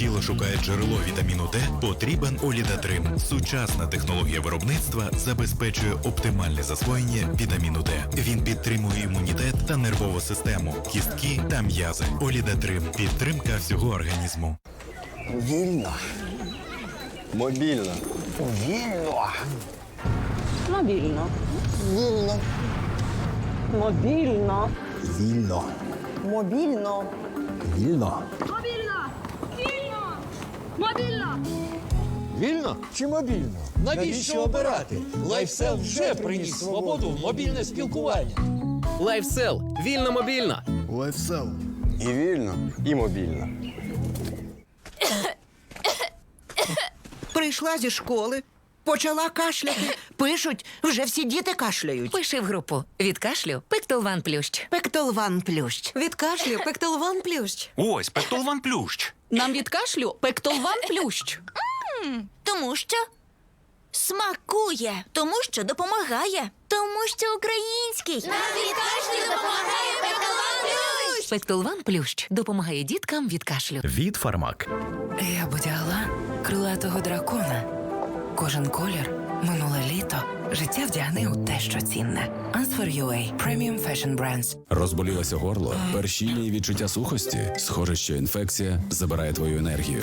тіло шукає джерело вітаміну Д, потрібен Олідатрим. Сучасна технологія виробництва забезпечує оптимальне засвоєння вітаміну Д. Він підтримує імунітет та нервову систему, кістки та м'язи. Олідатрим підтримка всього організму. Вільно. Мобільно. Вільно. Мобільно. Вільно. Мобільно. Вільно. Мобільно. Вільно. Мобільно! Вільно! Мобільно! Вільно чи мобільно? Навіщо обирати? Лайфсел вже приніс свободу в мобільне спілкування. Лайфсел. Вільно мобільно. Лайфсел. І вільно, і мобільно. Прийшла зі школи, почала кашляти. Пишуть, вже всі діти кашляють. Пиши в групу від кашлю Пектолван Плющ. Пектолван плющ. Від кашлю Пектолван Плющ. Ось Пектолван Плющ. Нам від кашлю Пектолван Плющ. Тому що смакує, тому що допомагає, тому що український. Нам від кашлю допомагає Пекалан Пектолван Плющ допомагає діткам від кашлю. Від Фармак. Я будяла крилатого дракона. Кожен колір, минуле літо. Життя вдягни у те, що цінне. Answer UA. Premium Fashion Brands. Розболілося горло, першіння і відчуття сухості. Схоже, що інфекція забирає твою енергію.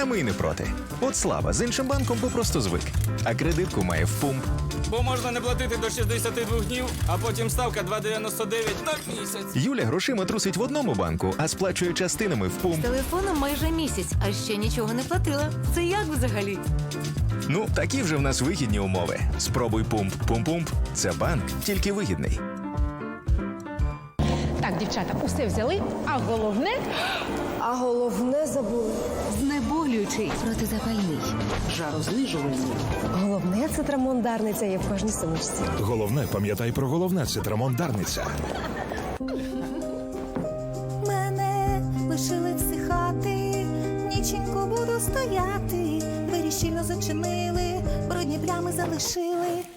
А ми й не проти. От слава з іншим банком попросту звик. А кредитку має в пумп. Бо можна не платити до 62 днів, а потім ставка 2,99 на місяць. Юля грошима трусить в одному банку, а сплачує частинами в пумп. Телефоном майже місяць, а ще нічого не платила. Це як взагалі? Ну, такі вже в нас вигідні умови. Спробуй пумп. Пумп-пумп. Це банк, тільки вигідний. Так, дівчата, усе взяли, а головне А головне забули. Знеболюючий. Протизапальний. Жарознижувальний. Головне це трамондарниця є в кожній сумочці. Головне, пам'ятай про головне, це трамондарниця. мене лишили всихати, ніченько буду стояти. Двері щільно зачинили, брудні плями залишили.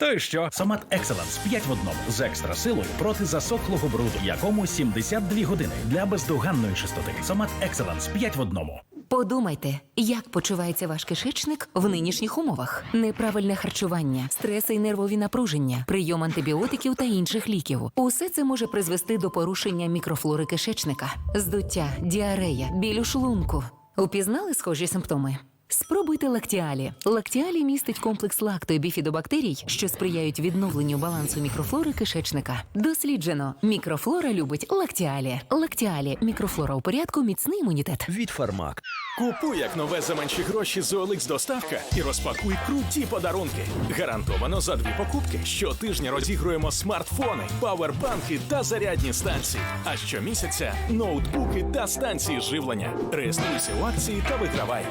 То й що? Сомат Екселенс 5 в одному з екстра силою проти засохлого бруду, якому 72 години для бездоганної чистоти. Сомат Екселенс 5 в одному. Подумайте, як почувається ваш кишечник в нинішніх умовах: неправильне харчування, стреси і нервові напруження, прийом антибіотиків та інших ліків. Усе це може призвести до порушення мікрофлори кишечника, здуття, діарея, біль у шлунку. Упізнали схожі симптоми? Спробуйте лактіалі. Лактіалі містить комплекс лакто і біфідобактерій, що сприяють відновленню балансу мікрофлори кишечника. Досліджено, мікрофлора любить лактіалі. Лактіалі мікрофлора у порядку, міцний імунітет. Від Фармак. Купуй як нове за менші гроші з OLX доставка і розпакуй круті подарунки. Гарантовано за дві покупки. Щотижня розігруємо смартфони, павербанки та зарядні станції. А щомісяця ноутбуки та станції живлення. Реєструйся у акції та вигравай.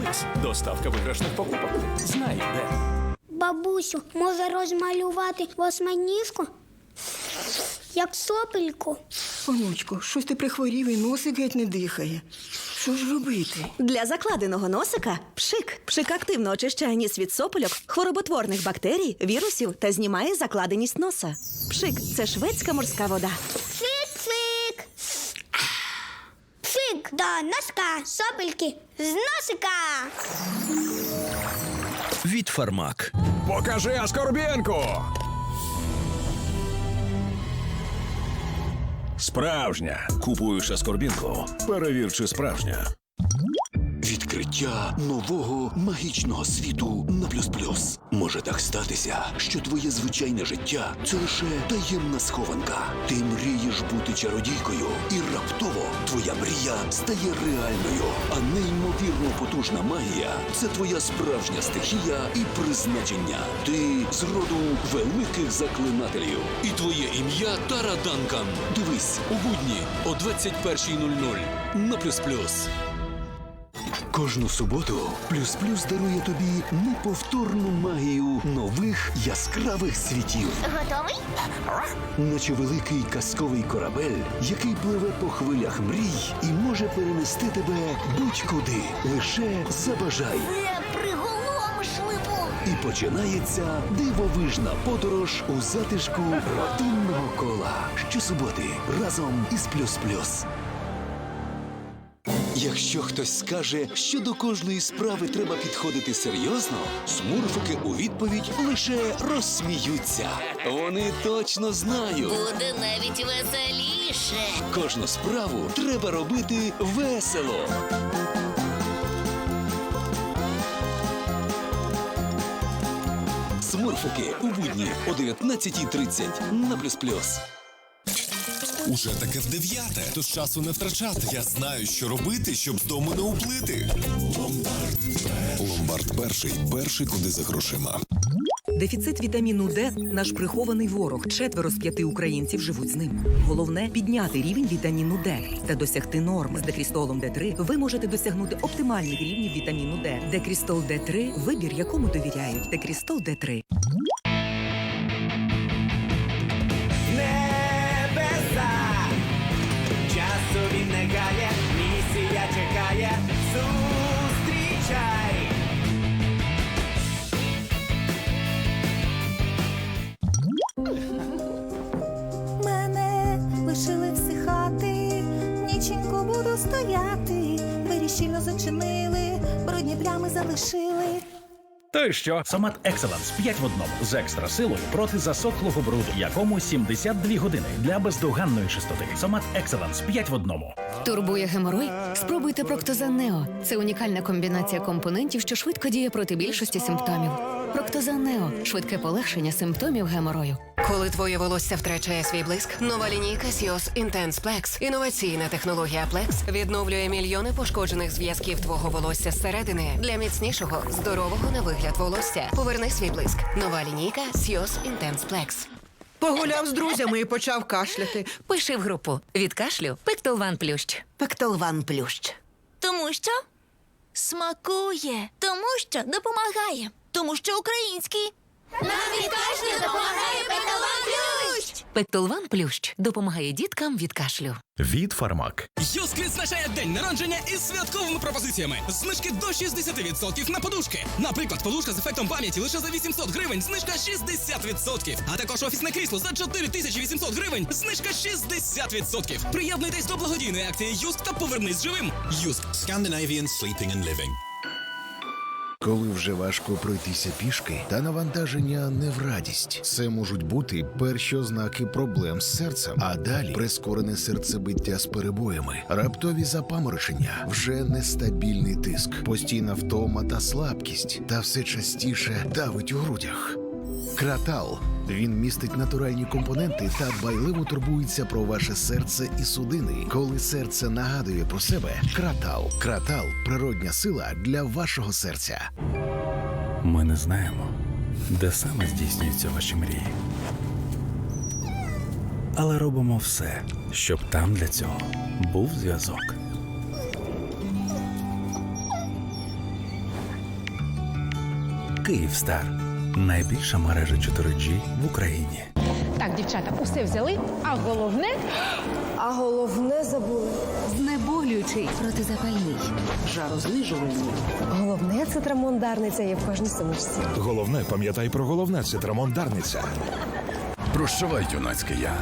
OLX – доставка виграшних покупок. Знай де. Бабусю, може розмалювати восьминіжку? Як сопельку. Онучко, щось ти прихворів і носик геть не дихає. Що ж робити? Для закладеного носика пшик. Пшик активно очищає ніс від сопельок, хвороботворних бактерій, вірусів та знімає закладеність носа. Пшик це шведська морська вода. Пшик-пшик. До носка, сопельки з носика. Від Фармак. Покажи Аскорбєнку! Справжня. Купуєш Аскорбінку. Перевір, чи справжня. Відкриття нового магічного світу на плюс плюс. Може так статися, що твоє звичайне життя це лише таємна схованка. Ти мрієш бути чародійкою, і раптово твоя мрія стає реальною. А неймовірно потужна магія це твоя справжня стихія і призначення. Ти з роду великих заклинателів. І твоє ім'я Тара Данкан. Дивись у будні о 21.00 на плюс плюс. Кожну суботу плюс плюс дарує тобі неповторну магію нових яскравих світів. Готовий? Наче великий казковий корабель, який пливе по хвилях мрій і може перенести тебе будь-куди. Лише забажай. Це приголомшливо. І починається дивовижна подорож у затишку родинного кола. Щосуботи разом із плюс плюс. Якщо хтось скаже, що до кожної справи треба підходити серйозно, смурфики у відповідь лише розсміються. Вони точно знають. Буде навіть веселіше. Кожну справу треба робити весело. Смурфики у будні о 19.30 на плюс плюс. Уже таке в дев'яте. Тож часу не втрачати. Я знаю, що робити, щоб з дому не уплити. Ломбард перший. Перший куди за грошима. Дефіцит вітаміну Д наш прихований ворог. Четверо з п'яти українців живуть з ним. Головне підняти рівень вітаміну Д та досягти норми. З декрістолом Д3 ви можете досягнути оптимальних рівнів вітаміну Д. Декрістол Д3 – вибір, якому довіряють. Декрістол Д3. Стояти. Двері щільно зачинили, брудні плями залишили. То й що? Сомат Екселенс 5 в одному з екстра силою проти засохлого бруду, якому 72 години для бездоганної чистоти. Сомат Екселенс 5 в одному. Турбує геморой? Спробуйте Проктозан Нео. Це унікальна комбінація компонентів, що швидко діє проти більшості симптомів. Проктозан Нео швидке полегшення симптомів геморою. Коли твоє волосся втрачає свій блиск, нова лінійка Sios Intense Plex, інноваційна технологія Plex, відновлює мільйони пошкоджених зв'язків твого волосся зсередини для міцнішого, здорового на вигляд волосся. Поверни свій блиск. Нова лінійка Sios Intense Plex. Погуляв з друзями і почав кашляти. Пиши в групу від кашлю Пектолван Плющ. Пектолван плющ. Тому що смакує, тому що допомагає, тому що український. Нам від кашлю допомагає Петалан Плющ! Пектолван Плющ допомагає діткам від кашлю. Від Фармак. Юск відзначає день народження із святковими пропозиціями. Знижки до 60% на подушки. Наприклад, подушка з ефектом пам'яті лише за 800 гривень, знижка 60%. А також офісне крісло за 4800 гривень, знижка 60%. Приєднуйтесь до благодійної акції Юск та повернись живим. Юск Scandinavian Sleeping and Living. Коли вже важко пройтися пішки, та навантаження не в радість. Це можуть бути перші ознаки проблем з серцем, а далі прискорене серцебиття з перебоями, раптові запаморочення, вже нестабільний тиск, постійна втома та слабкість, та все частіше давить у грудях. Кратал. Він містить натуральні компоненти та дбайливо турбується про ваше серце і судини. Коли серце нагадує про себе, кратал. Кратал природня сила для вашого серця. Ми не знаємо, де саме здійснюються ваші мрії. Але робимо все, щоб там для цього був зв'язок. Київстар найбільша мережа 4G в Україні. Так, дівчата, усе взяли, а головне. А головне забули. Знеболюючий протизапальний. Жарознижувальний. Головне це трамондарниця є в кожній сумочці. Головне, пам'ятай про головне, це трамондарниця. Прощавай, юнацький я.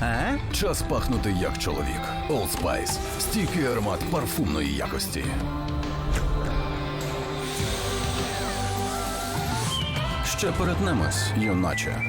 А? Час пахнути як чоловік. Old Spice. Стійкий аромат парфумної якості. Ще перетнемось, юначе.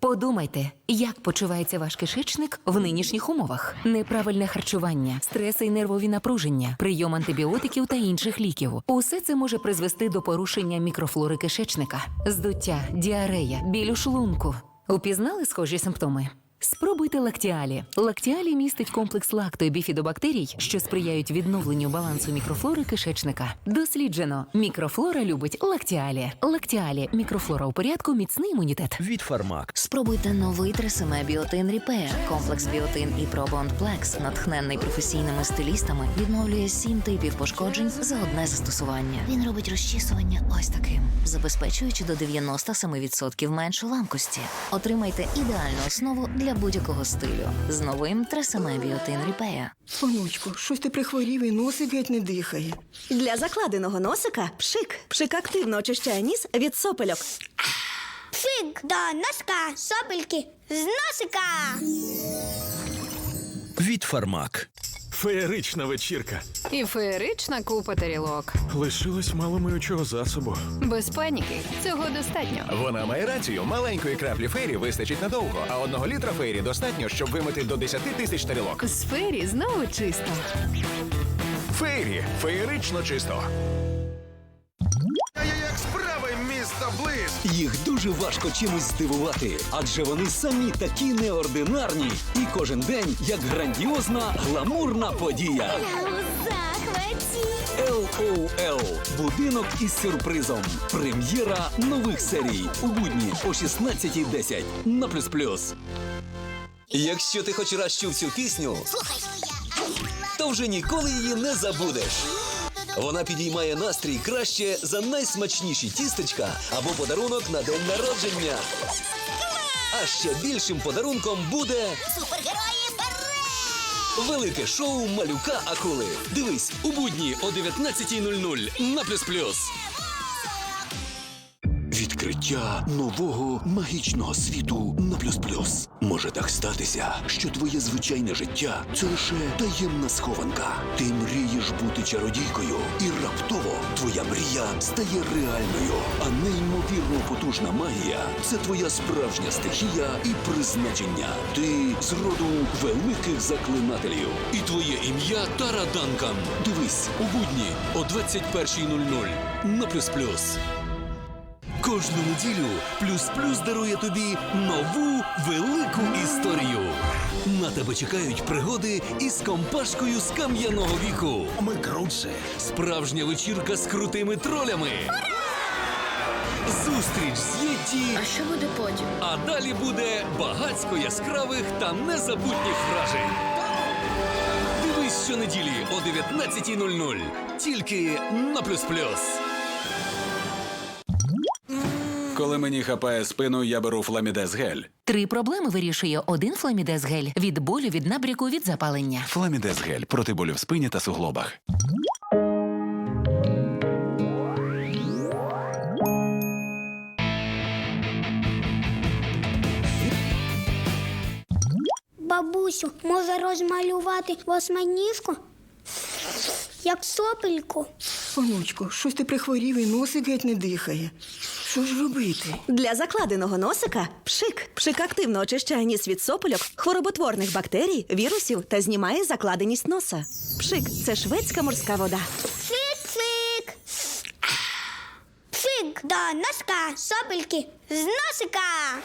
Подумайте, як почувається ваш кишечник в нинішніх умовах: неправильне харчування, стреси і нервові напруження, прийом антибіотиків та інших ліків. Усе це може призвести до порушення мікрофлори кишечника, здуття, діарея, біль у шлунку. Упізнали схожі симптоми? Спробуйте лактіалі. Лактіалі містить комплекс лакто і біфідобактерій, що сприяють відновленню балансу мікрофлори кишечника. Досліджено, мікрофлора любить лактіалі. Лактіалі мікрофлора у порядку, міцний імунітет. Від Фармак. Спробуйте новий тресеме Біотин Ріпея. Комплекс Біотин і Пробонд Плекс, натхненний професійними стилістами, відновлює сім типів пошкоджень за одне застосування. Він робить розчісування ось таким, забезпечуючи до 97% меншу ламкості. Отримайте ідеальну основу для будь-якого стилю з новим тресеме Біотин Ріпея. Сонечко, щось ти прихворів і носик геть не дихає. Для закладеного носика пшик. Пшик активно очищає ніс від сопельок. Пшик до носка, сопельки з носика. Від Фармак. Феєрична вечірка. І феєрична купа тарілок. Лишилось мало миючого засобу. Без паніки. Цього достатньо. Вона має рацію. Маленької краплі фейрі вистачить надовго, а одного літра фейрі достатньо, щоб вимити до 10 тисяч тарілок. З фері знову чисто. Фейрі феєрично чисто. Їх дуже важко чимось здивувати, адже вони самі такі неординарні. І кожен день як грандіозна гламурна подія. LOL. Будинок із сюрпризом. Прем'єра нових серій у будні о 16.10 на плюс плюс. Якщо ти хоч раз чув цю пісню, то вже ніколи її не забудеш. Вона підіймає настрій краще за найсмачніші тістечка або подарунок на день народження. А ще більшим подарунком буде Супергерої велике шоу Малюка Акули. Дивись у будні о 19.00 на плюс плюс. Відкриття нового магічного світу на плюс плюс. Може так статися, що твоє звичайне життя це лише таємна схованка. Ти мрієш бути чародійкою, і раптово твоя мрія стає реальною. А неймовірно потужна магія це твоя справжня стихія і призначення. Ти з роду великих заклинателів. І твоє ім'я Тара Данкан. Дивись у будні о 21.00 на плюс плюс. Кожну неділю Плюс Плюс дарує тобі нову велику історію. На тебе чекають пригоди із компашкою з кам'яного віку. Ми крутше. Справжня вечірка з крутими тролями. Зустріч з Єтті. А що буде потім? А далі буде багацько яскравих та незабутніх вражень. Дивись щонеділі о 19.00. Тільки на Плюс Плюс. Коли мені хапає спину, я беру фламідез гель. Три проблеми вирішує один фламідез гель від болю, від набряку, від запалення. Фламідез гель проти болю в спині та суглобах. Бабусю, може розмалювати восьминіжку? Як сопельку. Онучку, щось ти прихворів і носик геть не дихає. Що ж робити? Для закладеного носика пшик. Пшик активно очищає ніс від сопельок, хвороботворних бактерій, вірусів та знімає закладеність носа. Пшик це шведська морська вода. Пшик-пшик. Пшик до носка, сопельки з носика.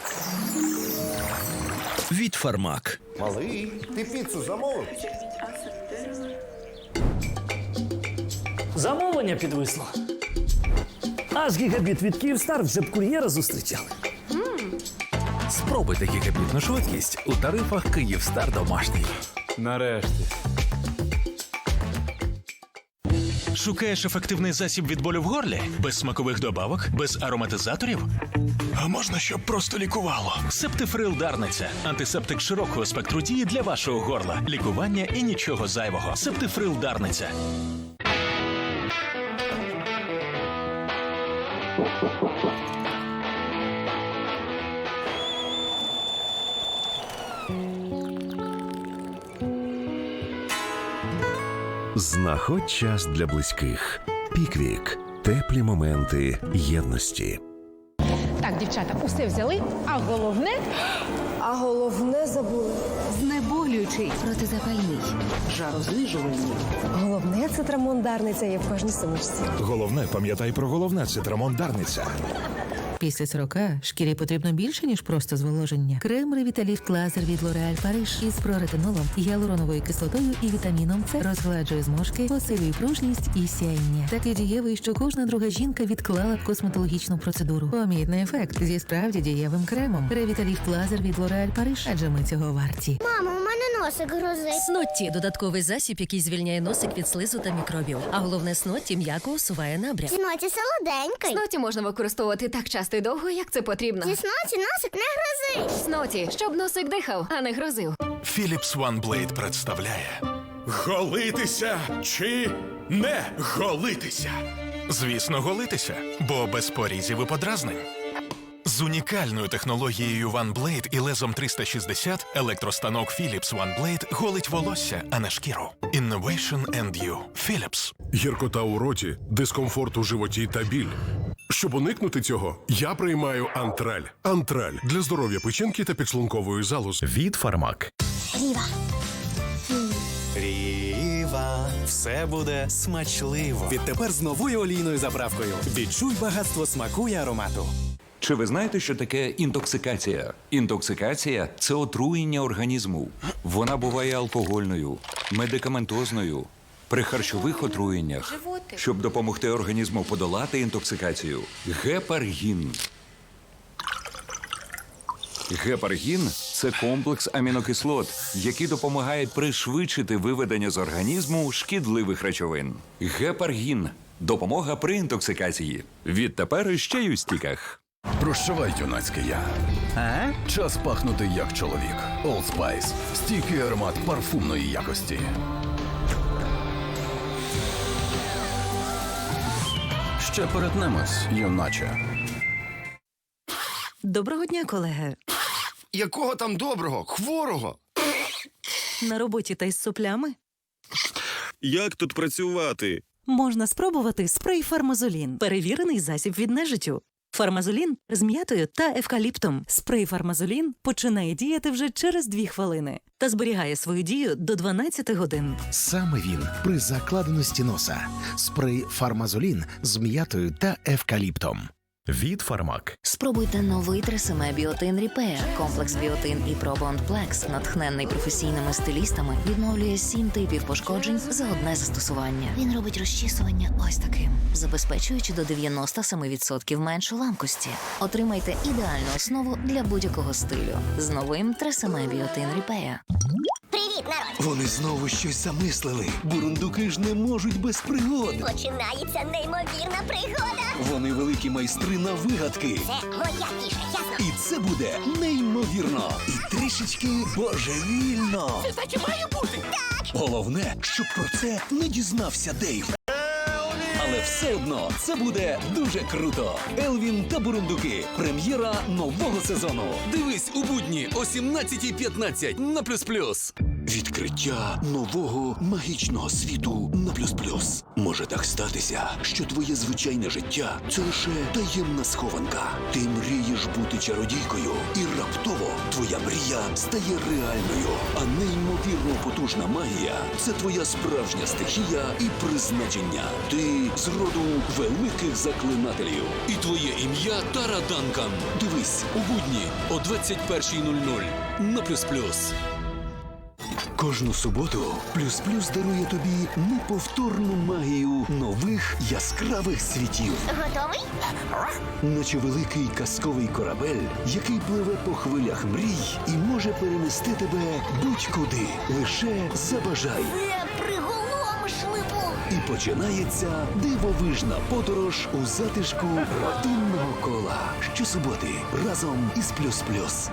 Від Фармак. Малий, ти піцу замовив? Замовлення підвисло. Аж гігабіт від Київстар вже б кур'єра зустрічали. Спробуйте гігабітну швидкість у тарифах Київстар домашній. Нарешті. Шукаєш ефективний засіб від болю в горлі? Без смакових добавок, без ароматизаторів? А можна, щоб просто лікувало? Септифрил Дарниця. Антисептик широкого спектру дії для вашого горла. Лікування і нічого зайвого. Септифрил Дарниця. Знаходь час для близьких. Піквік. Теплі моменти єдності. Так, дівчата, усе взяли, а головне. А головне забули. Знеболюючий, протизапальний, Жарознижувальний. Головне це трамондарниця є в кожній сумочці. Головне, пам'ятай про головне це Дарниця. Після 40 шкірі потрібно більше, ніж просто зволоження. Крем Ревіталіфт Лазер від L'Oréal Paris із проретинолом, гіалуроновою кислотою і вітаміном С розгладжує зморшки, посилює пружність і сяєння. Такий дієвий, що кожна друга жінка відклала б косметологічну процедуру. Помітний ефект зі справді дієвим кремом. Ревіталіфт Лазер від L'Oréal Paris, адже ми цього варті. Мамо, у мене носик грозить. Снотті додатковий засіб, який звільняє носик від слизу та мікробів. А головне снотті м'яко усуває набряк. Сноті солоденький. Сноті можна використовувати так часто і довго, як це потрібно. Зі сноті носик не грозить. Сноті, щоб носик дихав, а не грозив. Philips OneBlade представляє Голитися чи не голитися? Звісно, голитися, бо без порізів і подразнень. З унікальною технологією OneBlade і лезом 360 електростанок Philips OneBlade голить волосся, а не шкіру. Innovation and You. Philips. Гіркота у роті, дискомфорт у животі та біль. Щоб уникнути цього, я приймаю антраль. Антраль для здоров'я печінки та підшлункової залози. Від Фармак. Ріва. Ріва, все буде смачливо. Відтепер з новою олійною заправкою. Відчуй багатство смаку і аромату. Чи ви знаєте, що таке інтоксикація? Інтоксикація це отруєння організму. Вона буває алкогольною, медикаментозною, при харчових отруєннях. Щоб допомогти організму подолати інтоксикацію, гепаргін. Гепаргін це комплекс амінокислот, які допомагають пришвидшити виведення з організму шкідливих речовин. Гепаргін допомога при інтоксикації. Відтепер іще й у стіках. Прощавай, юнацький я. А? Час пахнути як чоловік. Old Spice. Стійкий аромат парфумної якості. Ще перетнемось, юначе. Доброго дня, колеги. Якого там доброго? Хворого? На роботі та із соплями Як тут працювати? можна спробувати спрей Фармазолін, перевірений засіб від нежиттю. Фармазолін з м'ятою та евкаліптом. Спрей Фармазолін починає діяти вже через 2 хвилини та зберігає свою дію до 12 годин. Саме він при закладеності носа. Спрей Фармазолін з м'ятою та евкаліптом. Від Фармак. Спробуйте новий тресеме Біотин Ріпея. Комплекс Біотин і Пробонд Плекс, натхненний професійними стилістами, відновлює сім типів пошкоджень за одне застосування. Він робить розчісування ось таким, забезпечуючи до 97% меншу ламкості. Отримайте ідеальну основу для будь-якого стилю з новим тресеме Біотин Ріпея. Вони знову щось замислили. Бурундуки ж не можуть без пригод. Починається неймовірна пригода. Вони великі майстри на вигадки. Це моя фіша, ясно? І це буде неймовірно і трішечки божевільно. Це так і має бути. Так. Головне, щоб про це не дізнався Дейв. Але все одно це буде дуже круто. Елвін та Бурундуки. Прем'єра нового сезону. Дивись у будні о 17.15 на плюс плюс. Відкриття нового магічного світу на плюс плюс. Може так статися, що твоє звичайне життя це лише таємна схованка. Ти мрієш бути чародійкою, і раптово твоя мрія стає реальною. А неймовірно потужна магія це твоя справжня стихія і призначення. Ти з роду великих заклинателів. І твоє ім'я Тара Данкан. Дивись У будні о 21.00 на плюс плюс. Кожну суботу Плюс Плюс дарує тобі неповторну магію нових яскравих світів. Готовий? Наче великий казковий корабель, який пливе по хвилях мрій і може перенести тебе будь-куди. Лише забажай. Це приголомшливо. І починається дивовижна подорож у затишку родинного кола. Щосуботи разом із Плюс Плюс.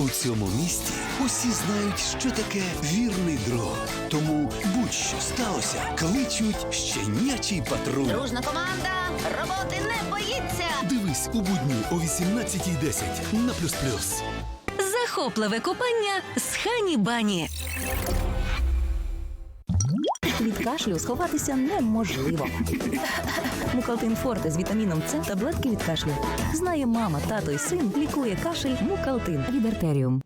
У цьому місті усі знають, що таке вірний дрон. Тому будь-що сталося, кличуть щенячий патруль. Дружна команда роботи не боїться. Дивись у будні о 18.10 на плюс плюс. Захопливе купання з Хані Бані. Кашлю сховатися неможливо. Мукалтин Форте з вітаміном С таблетки від кашлю. Знає мама, тато і син лікує кашель Мукалтин від артеріум.